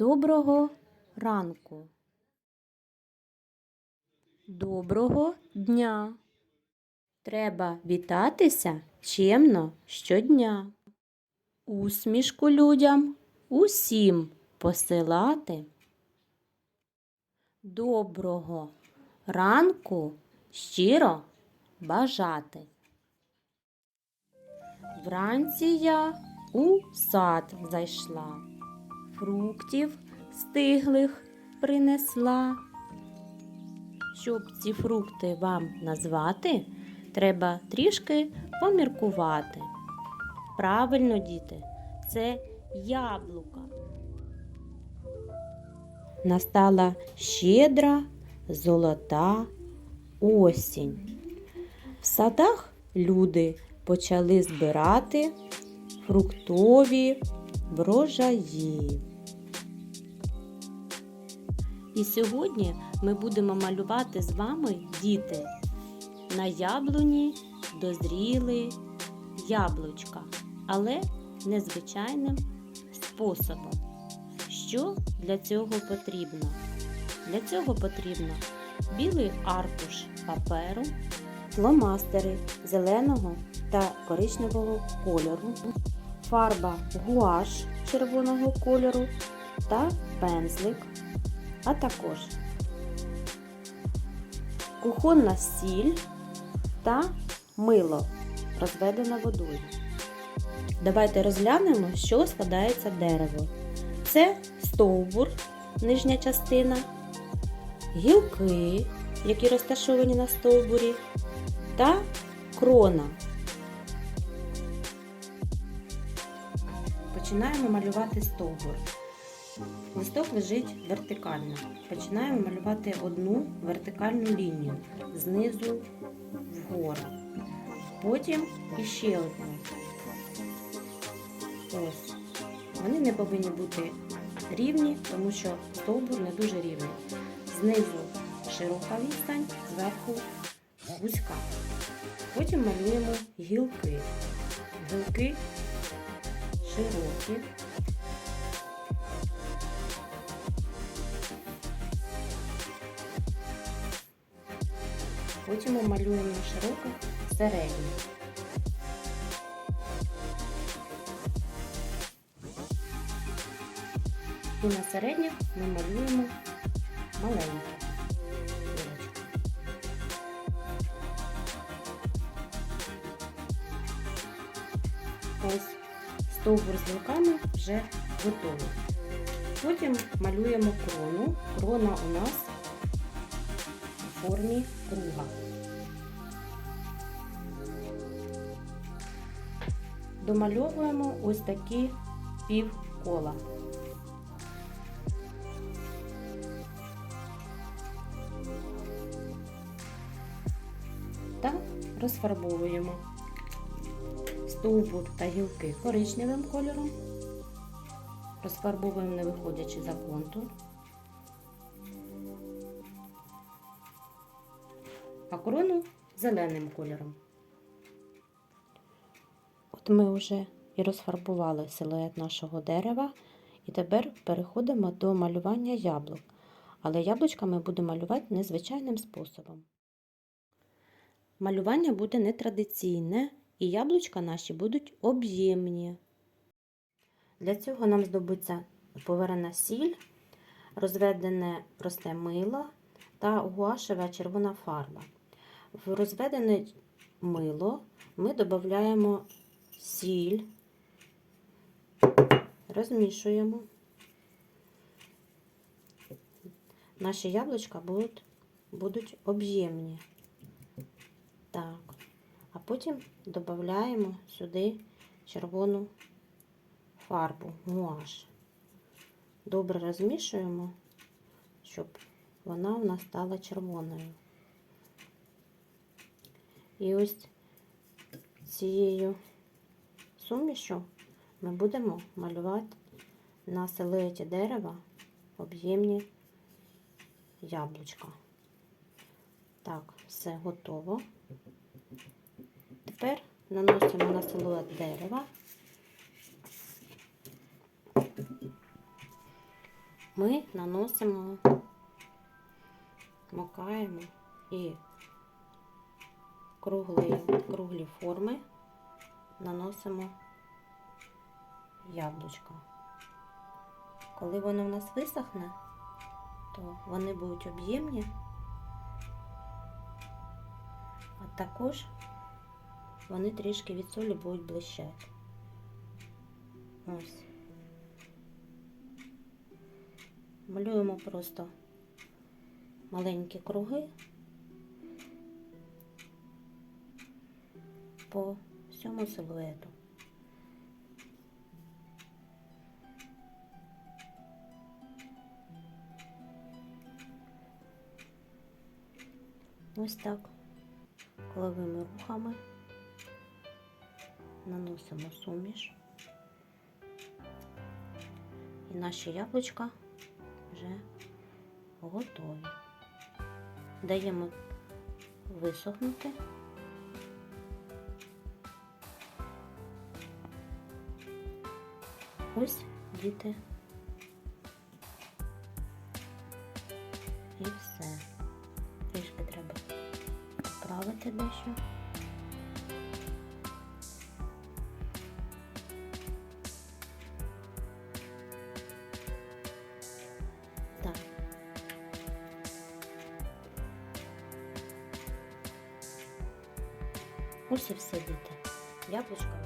Доброго ранку. Доброго дня. Треба вітатися чемно щодня. Усмішку людям усім посилати. Доброго ранку щиро бажати. Вранці я у сад зайшла, фруктів стиглих принесла. Щоб ці фрукти вам назвати, треба трішки поміркувати. Правильно, діти, це яблука. Настала щедра золота осінь. В садах люди почали збирати фруктові врожаї. І сьогодні ми будемо малювати з вами діти. На яблуні дозріли яблучка, але незвичайним способом. Що для цього потрібно? Для цього потрібно білий аркуш паперу, фломастери зеленого та коричневого кольору, фарба гуаш червоного кольору та пензлик, а також кухонна сіль та мило, розведене водою. Давайте розглянемо, чого складається дерево. Це стовбур, нижня частина, гілки, які розташовані на стовбурі, та крона. Починаємо малювати стовбур. Листок лежить вертикально. Починаємо малювати одну вертикальну лінію знизу вгору. Потім іще одну. Ось. Вони не повинні бути рівні, тому що стовбур не дуже рівний. Знизу широка відстань, зверху вузька. Потім малюємо гілки. Гілки широкі. Потім ми малюємо на широких. І на середніх ми малюємо гілочки. Ось стовбур з гілками вже готовий. Потім малюємо крону. Крона у нас у формі круга. Домальовуємо ось такі півкола. Та розфарбовуємо стовбур та гілки коричневим кольором. Розфарбовуємо, не виходячи за контур. а корону зеленим кольором. От ми вже і розфарбували силует нашого дерева, і тепер переходимо до малювання яблук. Але яблучка ми будемо малювати незвичайним способом. Малювання буде нетрадиційне, і яблучка наші будуть об'ємні. Для цього нам здобуться поверена сіль, розведене просте мило та гуашева червона фарба. В розведене мило ми додаємо сіль, розмішуємо. Наші яблучка будуть, будуть об'ємні. Так, потім додаємо сюди червону фарбу, гуаш. Добре розмішуємо, щоб вона у нас стала червоною. І ось цією сумішю ми будемо малювати на силуеті дерева об'ємні яблучка. Так, все готово. Тепер наносимо на силует дерева ми наносимо, макаємо і круглі, круглі форми наносимо яблучко. Коли воно в нас висохне, то вони будуть об'ємні, а також вони трішки від солі будуть блищати. Ось. Малюємо просто маленькі круги по всьому силуету. Ось так коловими рухами наносимо суміш. І наші яблучка вже готові. Даємо висохнути. Ось діти. І все. Трішки треба поправити дещо. Ось і все літо. Яблучко